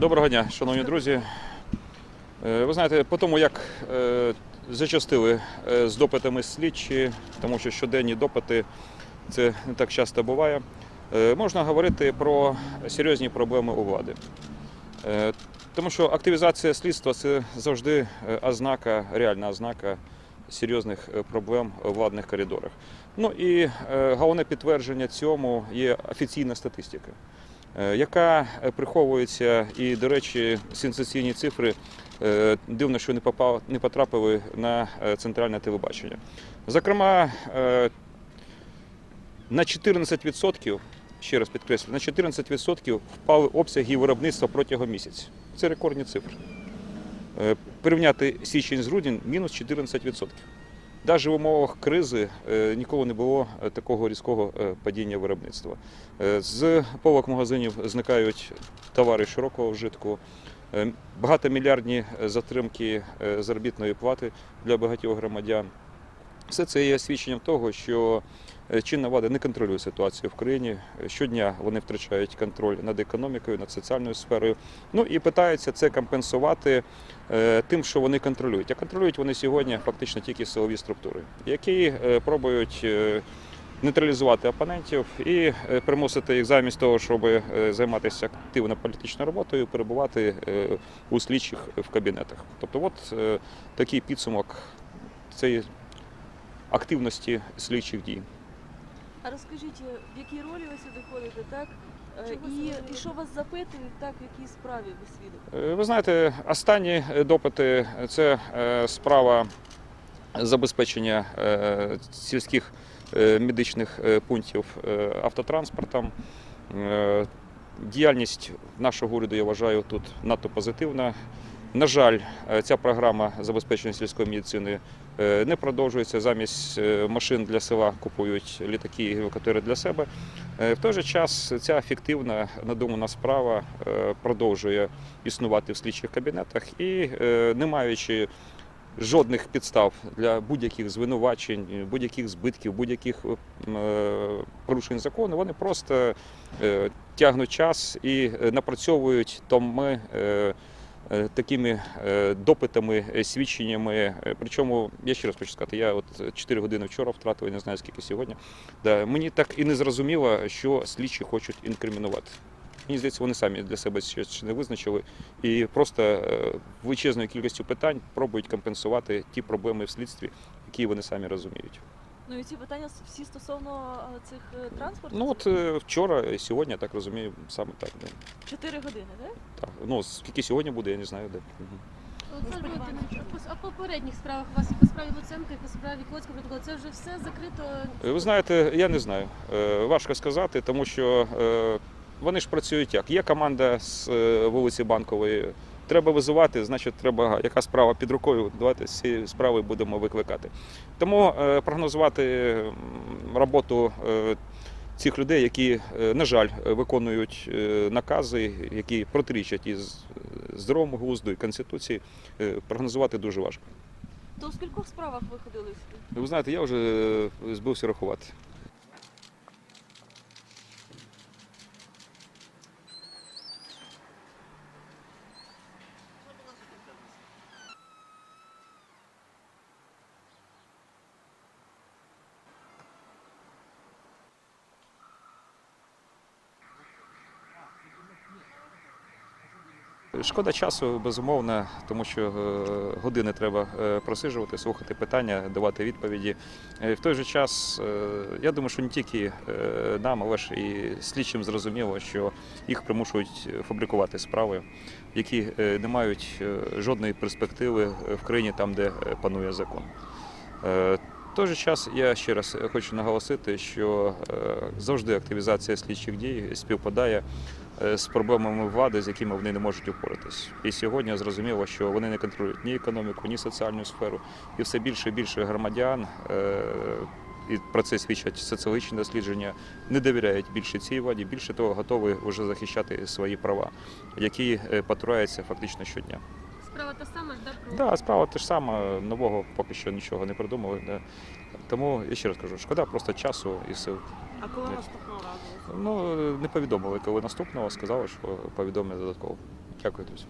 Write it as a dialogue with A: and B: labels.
A: Доброго дня, шановні друзі. Е, ви знаєте, по тому як е, зачастили е, з допитами слідчі, тому що щоденні допити це не так часто буває, можна говорити про серйозні проблеми у влади. Тому що активізація слідства це завжди ознака, реальна ознака серйозних е, проблем у владних коридорах. Ну і е, головне підтвердження цьому є офіційна статистика е, яка приховується, і, до речі, сенсаційні цифри дивно, що не попав, не потрапили на центральне телебачення. Зокрема, на 14%, ще раз підкреслю, на 14% впали обсяги виробництва протягом місяця. Це рекордні цифри. Е, Порівняти січень з грудень мінус 14%. Навіть в умовах кризи е, ніколи не було е, такого різкого падіння виробництва. З полок магазинів зникають товари широкого вжитку, багатомільярдні затримки заробітної плати для багатьох громадян. Все це є свідченням того, що чинна влада не контролює ситуацію в країні. Е, Щодня вони втрачають контроль над економікою, над соціальною сферою. Ну і питаються це компенсувати е, тим, що вони контролюють. А контролюють вони сьогодні фактично тільки силові структури, які е, пробують. е, Нейтралізувати опонентів і е, примусити їх замість того, щоб е, займатися активно політичною роботою, перебувати е, у слідчих в кабінетах. Тобто, от е, такий підсумок цієї активності слідчих дій.
B: А розкажіть, в якій ролі ви сюди ходите, так? Е, І, і що вас запитують, так, в якій справі ви свідок?
A: Е, Ви знаєте, останні допити це е, справа забезпечення сільських медичних пунктів автотранспортом. Діяльність нашого уряду, я вважаю, тут надто позитивна. На жаль, е, ця програма забезпечення сільської медицини е, не продовжується. Замість е, машин для села купують літаки і гелікоптери для себе. В той же час ця ефективна надумана справа продовжує існувати в слідчих кабінетах і, не маючи жодних підстав для будь-яких звинувачень, будь-яких збитків, будь-яких порушень закону, вони просто тягнуть час і напрацьовують томи. Е, Такими е, допитами, е, свідченнями. Причому я ще раз хочу сказати, я от 4 години вчора втратив, не знаю скільки сьогодні. Да, мені так і не зрозуміло, що слідчі хочуть інкримінувати. Мені здається, вони самі для себе ще не визначили і просто величезною кількістю питань пробують компенсувати ті проблеми в слідстві, які вони самі розуміють.
B: Ну і ці питання всі стосовно е, цих е, транспортів?
A: Ну от е, вчора і сьогодні, я так розумію, саме так. Да.
B: Чотири години, так?
A: так. Ну, скільки сьогодні буде, я не знаю де.
C: Олександр Валентинович, а по- попередніх справах у вас і по справі Луценка, і по справі Клоцького протоколу, це вже все закрито.
A: Ви знаєте, я не знаю. Важко сказати, тому що вони ж працюють як. Є команда з вулиці Банкової. Треба визивати, значить, треба яка справа під рукою. Давайте з цієї справи будемо викликати. Тому е, прогнозувати роботу е, цих людей, які, е, на жаль, виконують накази, які протирічать із здоровому глузду і конституції, прогнозувати дуже важко.
B: То в скількох справах ви ходили?
A: Ви знаєте, я вже збився рахувати. Шкода часу, безумовно, тому що е, години треба е, просиджувати, слухати питання, давати відповіді. Е, В той же час, я думаю, що не тільки нам, але ж і слідчим зрозуміло, що їх примушують фабрикувати справи, які не мають жодної перспективи в країні там, де панує закон. В той же час я ще раз хочу наголосити, що завжди активізація слідчих дій співпадає з проблемами влади, з якими вони не можуть упоратись. І сьогодні зрозуміло, що вони не контролюють ні економіку, ні соціальну сферу, і все більше і більше громадян. е, І про це свідчать соціологічні дослідження, не довіряють більше цій владі, більше того, готові вже захищати свої права, які е, потураються фактично щодня.
C: Справа та сама ж, да, про
A: Да, справа те ж саме, нового поки що нічого не придумали. Да. Тому я ще раз кажу, шкода просто часу і сил.
D: А коли
A: Ні.
D: наступного разу?
A: Ну не повідомили, коли наступного сказали, що повідомлять додатково. Дякую, друзі.